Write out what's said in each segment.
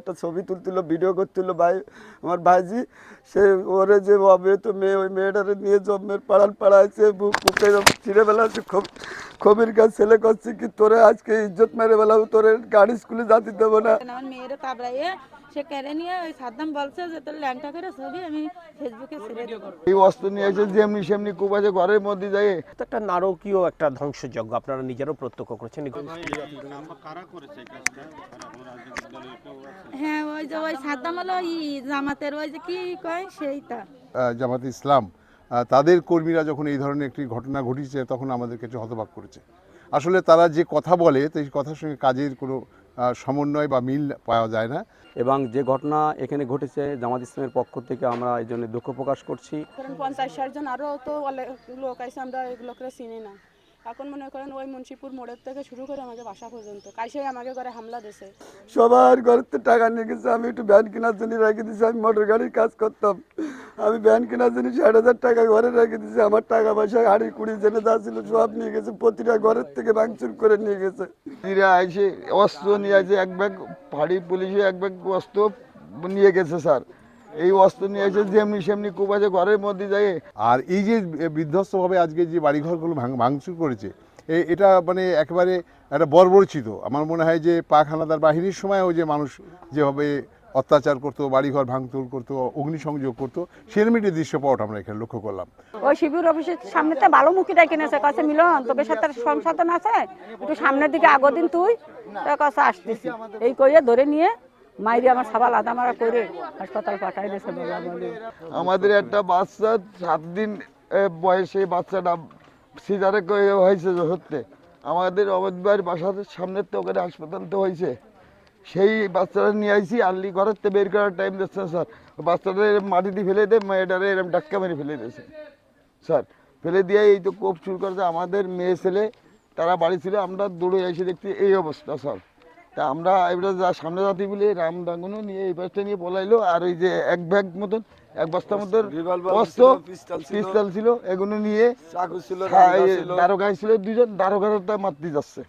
একটা ছবি তুলছিল ভিডিও করছিল ভাই আমার ভাইজি। সে ওরে যে হবে তো মেয়ে ওই মেয়েটারে নিয়ে জন্মের পাড়াল পাড়াইছে বুক বুকে ছিঁড়ে বেলাছে খুব খবির কাজ ছেলে করছে কি তোরে আজকে ইজ্জত মেরে বেলাবো তোরে গাড়ি স্কুলে যাতে দেবো না। আমার মেয়ের কাবড়াইয়ে সে কেড়ে নিয়ে ওই সাদ্দাম বলছে যে তোর ল্যাংটা করে ছবি আমি ফেসবুকে ছেড়ে দেবো। এই অস্ত্র নিয়ে এসে যেমনি সেমনি কুপাছে ঘরের মধ্যে যায় তো একটা নারকীয় একটা ধ্বংসযজ্ঞ আপনারা নিজেরও প্রত্যক্ষ করেছেন। হ্যাঁ ওই যে ওই সাদ্দাম হলো ই জামাতের ওই যে কি কয় সেইটা। জামাতে ইসলাম। তাদের কর্মীরা যখন এই ধরনের একটি ঘটনা ঘটিয়েছে তখন আমাদের কাছে হতবাক করেছে। আসলে তারা যে কথা বলে তো এই কথার সঙ্গে কাজের কোনো সমন্বয় বা মিল পাওয়া যায় না। এবং যে ঘটনা এখানে ঘটেছে জামাত ইসলামের পক্ষ থেকে আমরা এই জন্য দুঃখ প্রকাশ করছি। পঞ্চাশ ষাট জন আরও তো লোক আছে আমরা এগুলোকে চিনি না। এখন মনে করেন ওই মুন্সিপুর মোড়ের থেকে শুরু করে আমাকে বাসা পর্যন্ত। কাইসেই আমাকে করে হামলা দিছে সবার ঘরের তো টাকা নিয়ে গেছে আমি একটু ভ্যান কেনার জন্য রেখে দিয়েছি আমি মোটর গাড়ির কাজ করতাম। আমি ভ্যান কেনার জন্য ষাট হাজার টাকা ঘরে রেখে দিয়েছি আমার টাকা পয়সা হাড়ি কুড়ি জেনে যা ছিল সব নিয়ে গেছে প্রতিটা ঘরের থেকে ভাঙচুর করে নিয়ে গেছে। ফিরে আইসে অস্ত্র নিয়ে আসে এক ব্যাগ ফাঁড়ি পুলিশে এক ব্যাগ অস্ত্র নিয়ে গেছে স্যার। এই অস্ত্র নিয়ে এসে যেমনি সেমনি কুপাছে ঘরের মধ্যে যায় আর এই যে বিধ্বস্তভাবে আজকে যে বাড়িঘরগুলো ভাঙ, ভাঙচুর করেছে এটা মানে একেবারে একটা বর্বরচিত। আমার মনে হয় যে পাক হানাদার বাহিনীর সময়ও যে মানুষ যেভাবে অত্যাচার করতো, বাড়িঘর ভাঙচুর করতো, অগ্নিসংযোগ করতো একটি দৃশ্যপট আমরা এখানে লক্ষ্য করলাম। ওই শিবির অফিসের সামনেতে ভালো মুখী ডেকে নিয়েছে কাছে মিলন, তোকে সাথে সংশোধন আছে? একটু সামনের দিকে আগো দিন তুই। তোর কাছে আসতেছি। এই কইয়ে ধরে নিয়ে আমার সাবাল করে হাসপাতাল পাঠাই দিয়েছে আমাদের একটা বাচ্চা সাত দিন বয়সে বাচ্চাটা সিজারে হয়েছে হতে আমাদের অবৈধ বাসার সামনের তো ওখানে হাসপাতাল তো হয়েছে। সেই বাচ্চাটা নিয়ে আইসি আর্লি ঘরের থেকে বের করার টাইম দিচ্ছে স্যার। বাচ্চাটা এরম মাটিতে ফেলে দেয় মেয়েটারে এরম ডাক্কা মেরে ফেলে দিয়েছে। স্যার, ফেলে দিয়ে এই তো কোপ শুরু করেছে আমাদের মেয়ে ছেলে, তারা বাড়ি ছিল, আমরা দৌড়ে এসে দেখছি এই অবস্থা, স্যার। তা আমরা এবারে যা সামনে যাতে বলে রাম ডাঙ্গুনো নিয়ে এই বাসটা নিয়ে পলাইলো আর ওই যে এক ব্যাগ মতন এক বস্তার মধ্যে অস্ত্র পিস্তল ছিল এগুলো নিয়ে দারোগায় ছিল দুজন দারোগারটা মারতে যাচ্ছে।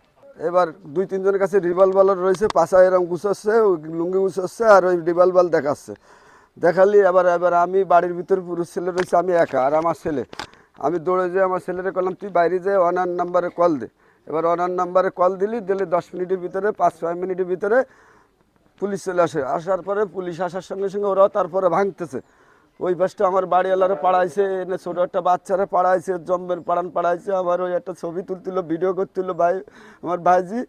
এবার দুই তিনজনের কাছে রিভলভার রয়েছে পাশা এরম গুছাচ্ছে লুঙ্গি গুছাচ্ছে আর ওই রিভলভার দেখাচ্ছে। দেখালি এবার এবার আমি বাড়ির ভিতরে পুরুষ ছেলে রয়েছে আমি একা আর আমার ছেলে। আমি দৌড়ে যেয়ে আমার ছেলেরে করলাম তুই বাইরে যেয়ে অনার নাম্বারে কল দে। এবার অনার নাম্বারে কল দিলি, দিলে দশ মিনিটের ভিতরে, পাঁচ, ছয় মিনিটের ভিতরে পুলিশ চলে আসে। আসার পরে পুলিশ আসার সঙ্গে সঙ্গে ওরাও তারপরে ভাঙতেছে। ওই পাশটা আমার বাড়িওয়ালারা পাড়াইছে, এনে ছোটো একটা বাচ্চারা পাড়াইছে, জম্বের পাড়ান পাড়াইছে, আমার ওই একটা ছবি তুলছিল, ভিডিও করছিল ভাই, আমার ভাইজি।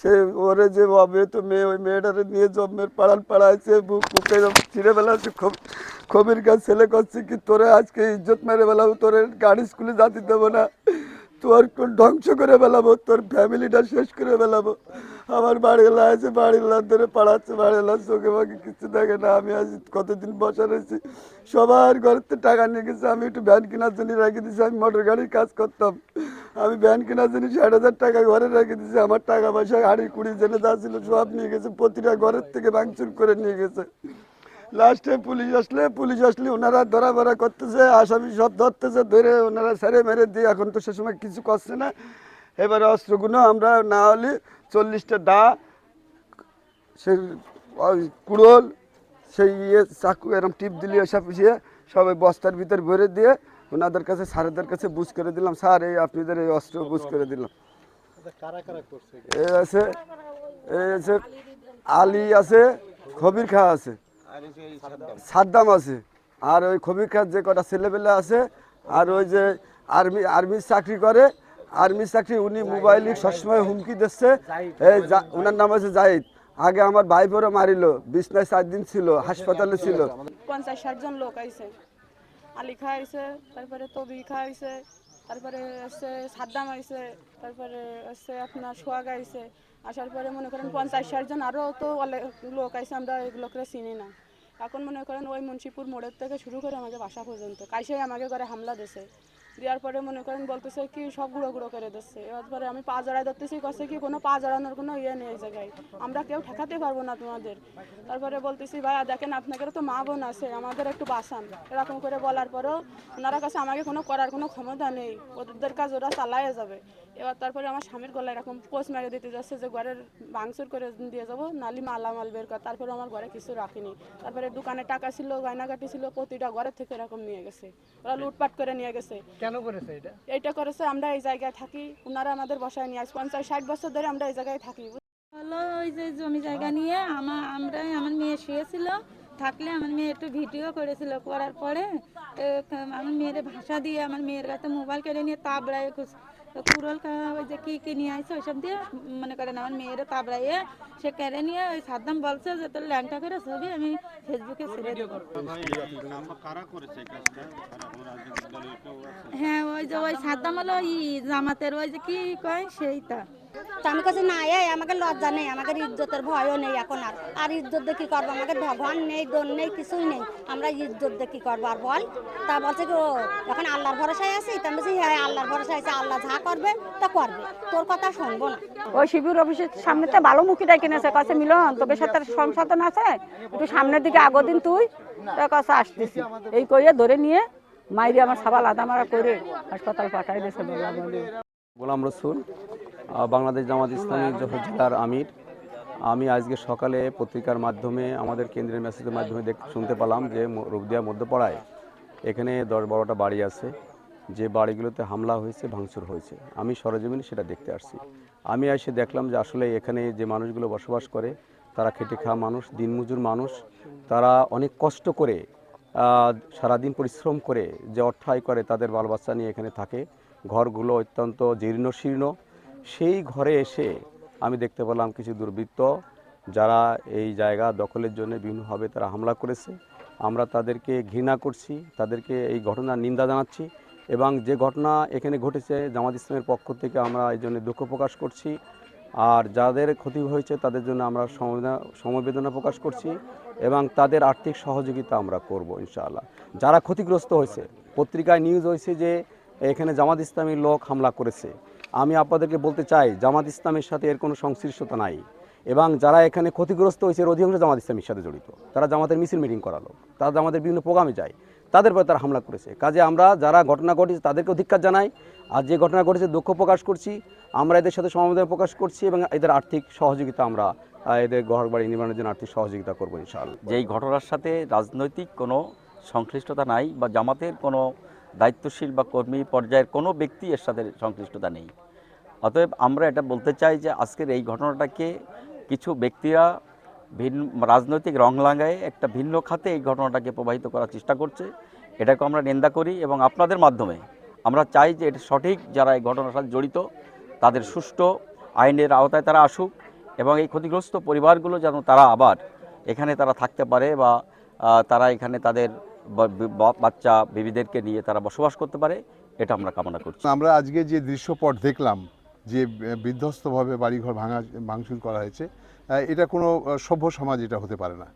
সে ওরে যে হবে তো মেয়ে, ওই মেয়েটারে নিয়ে জম্বের পাড়ান পাড়াইছে, বুক ছিঁড়ে বেলাছে খুব খবির কাজ ছেলে করছে, কি তোরে আজকে ইজ্জত মেরে বেলাবো, তোরে গাড়ি স্কুলে যাতে দেবো না। তোর কোন ধ্বংস করে বেলাবো তোর ফ্যামিলিটা শেষ করে বেলাবো আমার বাড়িওয়ালা আছে বাড়িওয়ালা ধরে পাড়াচ্ছে বাড়িওয়ালা চোখে বাকি কিছু দেখে না। আমি আজ কতদিন বসা রয়েছি, সবার ঘরেতে টাকা নিয়ে গেছে, আমি একটু ভ্যান কেনার জন্য রেখে দিয়েছি, আমি মোটর গাড়ির কাজ করতাম। আমি ভ্যান কেনার জন্য ষাট হাজার টাকা ঘরে রেখে দিয়েছি, আমার টাকা পয়সা হাড়ি কুড়ি জেনে যা ছিল সব নিয়ে গেছে, প্রতিটা ঘরের থেকে ভাঙচুর করে নিয়ে গেছে। লাস্টে পুলিশ আসলে পুলিশ আসলে ওনারা ধরা ধরা করতেছে আসামি সব ধরতেছে ধরে ওনারা সেরে মেরে দিয়ে এখন তো সে সময় কিছু করছে না। এবারে অস্ত্রগুলো আমরা না হলে চল্লিশটা দা সে ওই কুড়োল সেই ইয়ে চাকু এরম টিপ দিলি ওসব ইয়ে সবাই বস্তার ভিতর ভরে দিয়ে ওনাদের কাছে স্যারেদের কাছে বুঝ করে দিলাম স্যার এই আপনাদের এই অস্ত্র বুঝ করে দিলাম। এই আছে এই আছে আলী আছে খবির খা আছে। সাদ্দাম আছে। আর ওই খবির খার যে কটা ছেলেবেলে আছে, আর ওই যে আর্মি আর্মির চাকরি করে আর্মির চাকরি, উনি মোবাইলে সবসময় হুমকি দিচ্ছে। ওনার নাম আছে জাহিদ। আগে আমার ভাই বোরও মারিল, বিছনায় চার দিন ছিল, হাসপাতালে ছিল। পঞ্চাশ ষাট জন লোক আইছে। আলী খা আইছে, তারপরে তবি খা আইছে, তারপরে হচ্ছে সাদ্দাম আইছে, তারপরে হচ্ছে আপনার সোহাগ আইছে। আসার পরে মনে করেন পঞ্চাশ ষাট জন আরও তো লোক আইছে, আমরা এগুলোকে চিনি না। এখন মনে করেন ওই মুন্সিপুর মোড়ের থেকে শুরু করে আমাকে বাসা পর্যন্ত। কাইসেই আমাকে করে হামলা দিছে। দেওয়ার পরে মনে করেন বলতেছে কি সব গুঁড়ো গুঁড়ো করে দিচ্ছে। এবার পরে আমি পা জড়াই ধরতেছি কছে কি কোনো পা জড়ানোর কোনো ইয়ে নেই জায়গায়। আমরা কেউ ঠেকাতে পারব না তোমাদের। তারপরে বলতেছি, ভাইয়া, দেখেন আপনাদের তো মা বোন আছে, আমাদের একটু বাঁচান। এরকম করে বলার পরেও ওনারা কাছে আমাকে কোনো করার কোনো ক্ষমতা নেই। ওদের কাজ ওরা চালাইয়ে যাবে। এবার তারপরে আমার স্বামীর গলায় এরকম পোষ মেরে দিতে যাচ্ছে যে ঘরের ভাঙচুর করে দিয়ে যাব, নালি মালামাল বের কর। তারপরে আমার ঘরে কিছু রাখিনি। তারপরে দোকানে টাকা ছিল, গয়নাগাটি ছিল, প্রতিটা ঘরের থেকে এরকম নিয়ে গেছে। ওরা লুটপাট করে নিয়ে গেছে। কেন করেছে এটা? এটা করেছে আমরা এই জায়গায় থাকি ওনারা আমাদের বসায় নিয়ে আজ পঞ্চাশ ষাট বছর ধরে আমরা এই জায়গায় থাকি। হলো ওই যে জমি জায়গা নিয়ে আমার আমরা আমার মেয়ে শুয়েছিল থাকলে আমার মেয়ে একটু ভিডিও করেছিল করার পরে আমার মেয়ের ভাষা দিয়ে আমার মেয়ের কাছে মোবাইল কেড়ে নিয়ে তাবড়ায় কুরল কা- ওই যে কি কি নিয়ে আসছে ওইসব দিয়ে মনে করেন আমার মেয়েরা তাবড়াইয়ে সে কেড়ে নিয়ে ওই সাদ্দাম বলছে যে তোর ল্যাংটা করে ছবি আমি ফেসবুকে ছেড়ে দেবো। হ্যাঁ ওই যে ওই সাদ্দাম হলো ওই জামাতের ওই যে কি কয় সেইটা। তো আমি কাছে না, এই আমাকে লজ্জা নেই আমাকে ইজ্জতের ভয়ও নেই এখন আর। আর ইজ্জত করব? ভগবান নেই দোন নেই, কিছুই নেই। আমরা ইজ্জত করব আর বল? তা বলছে কি, ও, এখন আল্লাহর ভরসায় আছি? তা বলছি হ্যাঁ আল্লাহর ভরসায় আছে, আল্লাহ যা করবে, তা করবে। তোর কথা শুনব না। ওই শিবির অফিসের সামনেতে ভালো মুখিটাই কিনেছে কাছে মিলন, তোকে সাথে সংশোধন আছে? একটু সামনের দিকে আগো দিন তুই। তোর কাছে আসতেছি। এই কইয়ে ধরে নিয়ে মাইরি আমার সাবাল আদা মারা করে হাসপাতাল পাঠাই দিয়েছে গোলাম রসুল বাংলাদেশ জামাত ইসলামী যশোর জেলার আমির। আমি আজকে সকালে পত্রিকার মাধ্যমে, আমাদের কেন্দ্রের মেসেজের মাধ্যমে দেখ শুনতে পেলাম যে রূপদিয়া মধ্যপাড়ায় এখানে দশ বারোটা বাড়ি আছে। যে বাড়িগুলোতে হামলা হয়েছে, ভাঙচুর হয়েছে। আমি সরজমিনে সেটা দেখতে আসছি। আমি এসে দেখলাম যে আসলে এখানে যে মানুষগুলো বসবাস করে, তারা খেটে খাওয়া মানুষ, দিনমজুর মানুষ। তারা অনেক কষ্ট করে সারাদিন পরিশ্রম করে যে অর্থ আয় করে তাদের বাল বাচ্চা নিয়ে এখানে থাকে। ঘরগুলো অত্যন্ত জীর্ণ শীর্ণ সেই ঘরে এসে আমি দেখতে পেলাম কিছু দুর্বৃত্ত যারা এই জায়গা দখলের জন্য বিভিন্নভাবে তারা হামলা করেছে। আমরা তাদেরকে ঘৃণা করছি, তাদেরকে এই ঘটনার নিন্দা জানাচ্ছি এবং যে ঘটনা এখানে ঘটেছে জামাত ইসলামের পক্ষ থেকে আমরা এই জন্য দুঃখ প্রকাশ করছি আর যাদের ক্ষতি হয়েছে তাদের জন্য আমরা সমবেদনা প্রকাশ করছি এবং তাদের আর্থিক সহযোগিতা আমরা করব ইনশাআল্লাহ। যারা ক্ষতিগ্রস্ত হয়েছে, পত্রিকায় নিউজ হয়েছে যে এখানে জামাত ইসলামীর লোক হামলা করেছে। আমি আপনাদেরকে বলতে চাই, জামাত ইসলামের সাথে এর কোনো সংশ্লিষ্টতা নাই। এবং যারা এখানে ক্ষতিগ্রস্ত হয়েছে, এর অধিকাংশ জামাত ইসলামের সাথে জড়িত। তারা জামাতের মিছিল মিটিং করালো। তারা জামাতের বিভিন্ন প্রোগ্রামে যায়। তাদের পরে তারা হামলা করেছে। কাজে আমরা যারা ঘটনা ঘটেছে তাদেরকে অধিকার জানাই। আর যে ঘটনা ঘটেছে, দুঃখ প্রকাশ করছি। আমরা এদের সাথে সমবেদনা প্রকাশ করছি এবং এদের আর্থিক সহযোগিতা আমরা এদের ঘর বাড়ি নির্মাণের জন্য আর্থিক সহযোগিতা করব ইনশাআল্লাহ। যেই ঘটনার সাথে রাজনৈতিক কোনো সংশ্লিষ্টতা নাই বা জামাতের কোনো দায়িত্বশীল বা কর্মী পর্যায়ের কোনো ব্যক্তি এর সাথে সংশ্লিষ্টতা নেই। অতএব আমরা এটা বলতে চাই যে আজকের এই ঘটনাটাকে কিছু ব্যক্তিরা ভিন্ন রাজনৈতিক রং লাগায় একটা ভিন্ন খাতে এই ঘটনাটাকে প্রবাহিত করার চেষ্টা করছে। এটাকে আমরা নিন্দা করি এবং আপনাদের মাধ্যমে আমরা চাই যে এটা সঠিক যারা এই ঘটনার সাথে জড়িত তাদের সুষ্ঠু আইনের আওতায় তারা আসুক এবং এই ক্ষতিগ্রস্ত পরিবারগুলো যেন তারা আবার এখানে তারা থাকতে পারে বা তারা এখানে তাদের বাচ্চা, বেবিদেরকে নিয়ে তারা বসবাস করতে পারে, এটা আমরা কামনা করছি। আমরা আজকে যে দৃশ্যপট দেখলাম, যে বিধ্বস্তভাবে বাড়িঘর ভাঙা, ভাঙচুর করা হয়েছে এটা কোনো সভ্য সমাজ এটা হতে পারে না।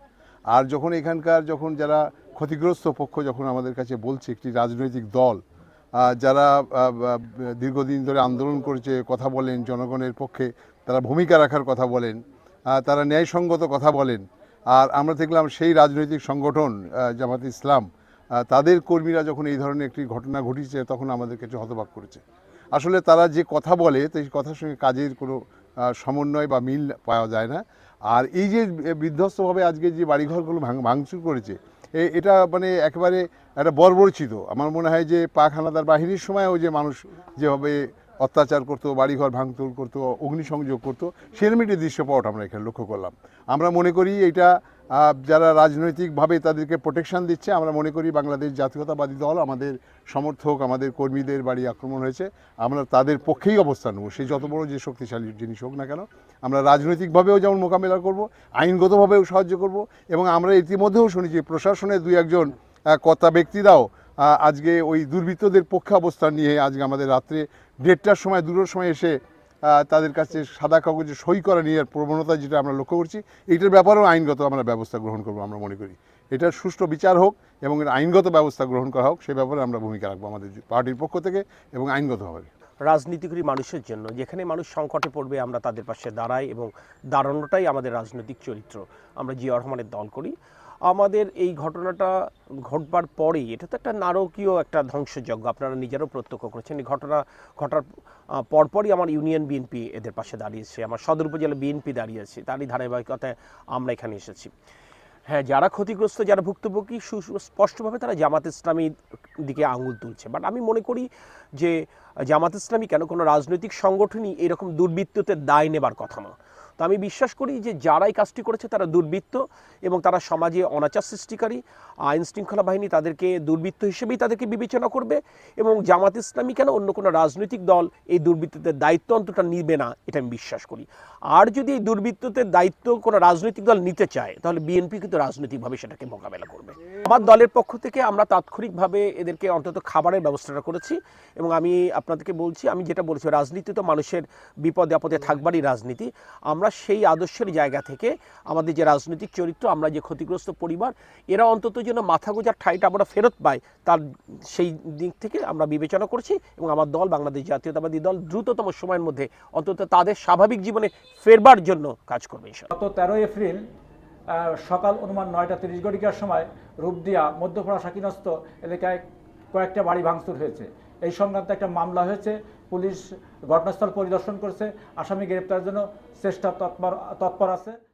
আর যখন এখানকার যখন যারা ক্ষতিগ্রস্ত পক্ষ যখন আমাদের কাছে বলছে একটি রাজনৈতিক দল যারা দীর্ঘদিন ধরে আন্দোলন করেছে, কথা বলেন, জনগণের পক্ষে তারা ভূমিকা রাখার কথা বলেন তারা ন্যায়সঙ্গত কথা বলেন আর আমরা দেখলাম সেই রাজনৈতিক সংগঠন জামাত ইসলাম তাদের কর্মীরা যখন এই ধরনের একটি ঘটনা ঘটিয়েছে তখন আমাদের কাছে হতবাক করেছে। আসলে তারা যে কথা বলে এই কথার সঙ্গে কাজের কোনো সমন্বয় বা মিল পাওয়া যায় না। আর এই যে বিধ্বস্তভাবে আজকে যে বাড়িঘরগুলো ভাঙ, ভাঙচুর করেছে এটা মানে একেবারে একটা বর্বরচিত। আমার মনে হয় যে পাক হানাদার বাহিনীর সময়ও যে মানুষ যেভাবে অত্যাচার করতো, বাড়িঘর ভাঙচুর করতো, অগ্নিসংযোগ করতো একটি দৃশ্যপট আমরা এখানে লক্ষ্য করলাম। আমরা মনে করি এটা যারা রাজনৈতিকভাবে তাদেরকে প্রোটেকশন দিচ্ছে, আমরা মনে করি বাংলাদেশ জাতীয়তাবাদী দল আমাদের সমর্থক, আমাদের কর্মীদের বাড়ি আক্রমণ হয়েছে। আমরা তাদের পক্ষেই অবস্থান নেব। সে যত বড় যে শক্তিশালী জিনিস হোক না কেন, আমরা রাজনৈতিকভাবেও যেমন মোকাবেলা করব, আইনগতভাবেও সাহায্য করব এবং আমরা ইতিমধ্যেও শুনেছি প্রশাসনের দুই একজন কর্তা ব্যক্তিরাও আজকে ওই দুর্বৃত্তদের পক্ষে অবস্থান নিয়ে আজকে আমাদের রাত্রে দেড়টার সময়, দুটোর সময় এসে তাদের কাছে সাদা কাগজে সই করা নিয়ে প্রবণতা যেটা আমরা লক্ষ্য করছি এটার ব্যাপারেও আইনগত আমরা ব্যবস্থা গ্রহণ করব আমরা মনে করি। এটার সুষ্ঠু বিচার হোক এবং আইনগত ব্যবস্থা গ্রহণ করা হোক, সে ব্যাপারে আমরা ভূমিকা রাখব আমাদের পার্টির পক্ষ থেকে এবং আইনগতভাবে রাজনীতিকরী মানুষের জন্য, যেখানে মানুষ সংকটে পড়বে, আমরা তাদের পাশে দাঁড়াই এবং দাঁড়ানোটাই আমাদের রাজনৈতিক চরিত্র। আমরা জিয়া রহমানের দল করি। আমাদের এই ঘটনাটা ঘটবার পরেই, এটা তো একটা নারকীয় একটা ধ্বংসযজ্ঞ, আপনারা নিজেরাও প্রত্যক্ষ করেছেন, এই ঘটনা ঘটার পরপরই আমার ইউনিয়ন বিএনপি এদের পাশে দাঁড়িয়েছে, আমার সদর উপজেলা বিএনপি দাঁড়িয়েছে তারই ধারাবাহিকতায় আমরা এখানে এসেছি। হ্যাঁ যারা ক্ষতিগ্রস্ত, যারা ভুক্তভোগী, সু- স্পষ্টভাবে তারা জামাত ইসলামীর দিকে আঙুল তুলছে বাট আমি মনে করি যে জামাত ইসলামী কেন কোনো রাজনৈতিক সংগঠনই এরকম দুর্বৃত্ততে দায় নেবার কথা না। তো আমি বিশ্বাস করি যে যারাই কাজটি করেছে তারা দুর্বৃত্ত এবং তারা সমাজে অনাচার সৃষ্টিকারী, আইন শৃঙ্খলা বাহিনী তাদেরকে দুর্বৃত্ত হিসেবেই তাদেরকে বিবেচনা করবে এবং জামাত ইসলামী কেন অন্য কোনো রাজনৈতিক দল এই দুর্বৃত্তদের দায়িত্ব অন্তটা নিবে না, এটা আমি বিশ্বাস করি। আর যদি এই দুর্বৃত্তদের দায়িত্ব কোনো রাজনৈতিক দল নিতে চায়, তাহলে বিএনপি কিন্তু রাজনৈতিকভাবে সেটাকে মোকাবেলা করবে। আমার দলের পক্ষ থেকে আমরা তাৎক্ষণিকভাবে এদেরকে অন্তত খাবারের ব্যবস্থাটা করেছি এবং আমি আপনাদেরকে বলছি, আমি যেটা বলছি, রাজনীতি তো মানুষের বিপদে আপদে থাকবারই রাজনীতি। আমরা সেই আদর্শের জায়গা থেকে আমাদের যে রাজনৈতিক চরিত্র, আমরা যে ক্ষতিগ্রস্ত পরিবার, এরা অন্তত যেন মাথা গোজার ঠাইটা আমরা ফেরত পাই, তার সেই দিক থেকে আমরা বিবেচনা করছি এবং আমার দল, বাংলাদেশ জাতীয়তাবাদী দল, দ্রুততম সময়ের মধ্যে অন্তত তাদের স্বাভাবিক জীবনে ফেরবার জন্য কাজ করবে। গত তেরোই এপ্রিল সকাল অনুমান নয়টা তিরিশ ঘটিকার সময় রূপদিয়া মধ্যপাড়া সাকিনস্ত এলাকায় কয়েকটা বাড়ি ভাঙচুর হয়েছে এই সংক্রান্ত একটা মামলা হয়েছে পুলিশ ঘটনাস্থল পরিদর্শন করছে। আসামি গ্রেপ্তারের জন্য চেষ্টা তৎপর তৎপর আছে।